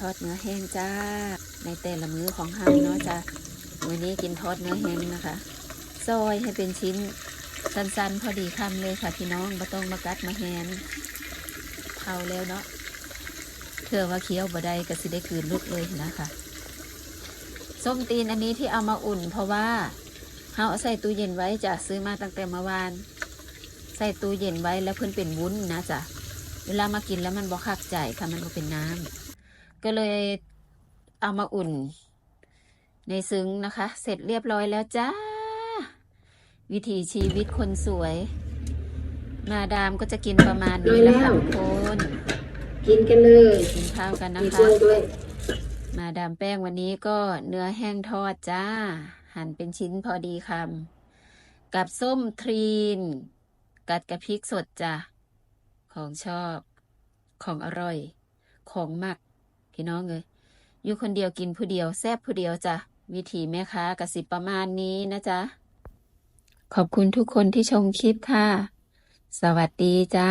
ทอดเนื้อแห้งจ้า ในแต่ละมื้อของเฮาเนาะจ้ะมื้อนี้กินทอดเนื้อแห้งนะคะซอยให้เป็นชิ้นสั้นๆ พอดีคำเลยค่ะพี่น้องไม่ต้องมากัดมาแหนเผาแล้วเนาะเถื่อว่าเคี้ยวบ่ได้ก็สิได้กลืนลุดเลยนะคะส้มตีนอันนี้ที่เอามาอุ่น เพราะว่าเฮาเอาใส่ตู้เย็นไว้จะซื้อมาตั้งแต่เมื่อวาน ใส่ตู้เย็นไว้แล้วเพิ่นเป็นวุ้นนะจ๊ะเวลามากินแล้วมันบ่คักใจค่ะมันบ่เป็นน้ำ ก็เลยเอามาอุ่น ในซึ้งนะคะ เสร็จเรียบร้อยแล้วจ้า วิถีชีวิตคนสวย มาดามก็จะกินประมาณนี้แหละค่ะทุกคนกินกันเลยกินข้าวกันนะมีคะกล้วยด้วยมาดามแป้งวันนี้ก็เนื้อแห้งทอดจ้า หั่นเป็นชิ้นพอดีคำกับส้มทรีน กัดกับพริกสดจ้ะของชอบ ของอร่อย ของมัก พี่น้องเลยอยู่คนเดียวกินผู้เดียวแซ่บผู้เดียวจ้ะ วิธีแม่ค้ากสิประมาณนี้นะจ๊ะ ขอบคุณทุกคนที่ชมคลิปค่ะ สวัสดีจ้า